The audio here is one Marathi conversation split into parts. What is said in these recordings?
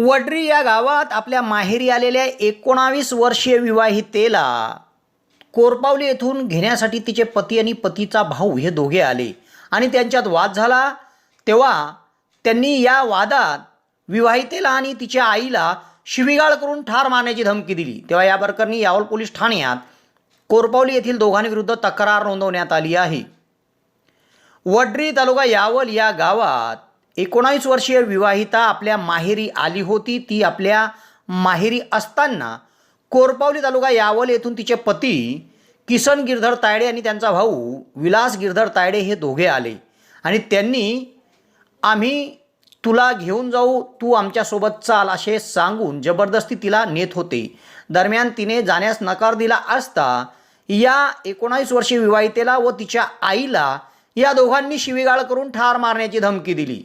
वडरी या गावात आपल्या माहेरी आलेल्या एकोणावीस वर्षीय विवाहितेला कोरपावली येथून घेण्यासाठी तिचे पती आणि पतीचा भाऊ हे दोघे आले. आणि त्यांच्यात वाद झाला. तेव्हा त्यांनी या वादात विवाहितेला आणि तिच्या आईला शिवीगाळ करून ठार मारण्याची धमकी दिली. तेव्हा या प्रकरणी यावल पोलीस ठाण्यात कोरपावली येथील दोघांविरुद्ध तक्रार नोंदवण्यात आली आहे. वडरी तालुका यावल या गावात एकोणावीस वर्षीय विवाहिता आपल्या माहेरी आली होती. ती आपल्या माहेरी असताना कोरपावली तालुका यावल येथून तिचे पती किसन गिरधर तायडे आणि त्यांचा भाऊ विलास गिरधर तायडे हे दोघे आले. आणि त्यांनी आम्ही तुला घेऊन जाऊ तू आमच्यासोबत चाल असे सांगून जबरदस्ती तिला नेत होते. दरम्यान तिने जाण्यास नकार दिला असता या एकोणावीस वर्षीय विवाहितेला व तिच्या आईला या दोघांनी शिवीगाळ करून ठार मारण्याची धमकी दिली.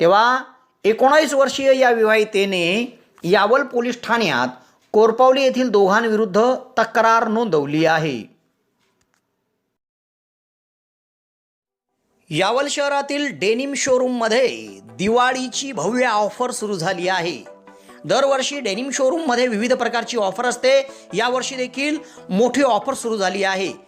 तेव्हा एकोणावीस वर्षीय या विवाहितेने यावल पोलीस ठाण्यात कोरपावली येथील दोघांविरुद्ध तक्रार नोंदवली आहे. यावल शहरातील डेनिम शोरूममध्ये दिवाळीची भव्य ऑफर सुरू झाली आहे. दरवर्षी डेनिम शोरूममध्ये विविध प्रकारची ऑफर असते. यावर्षी देखील मोठी ऑफर सुरू झाली आहे.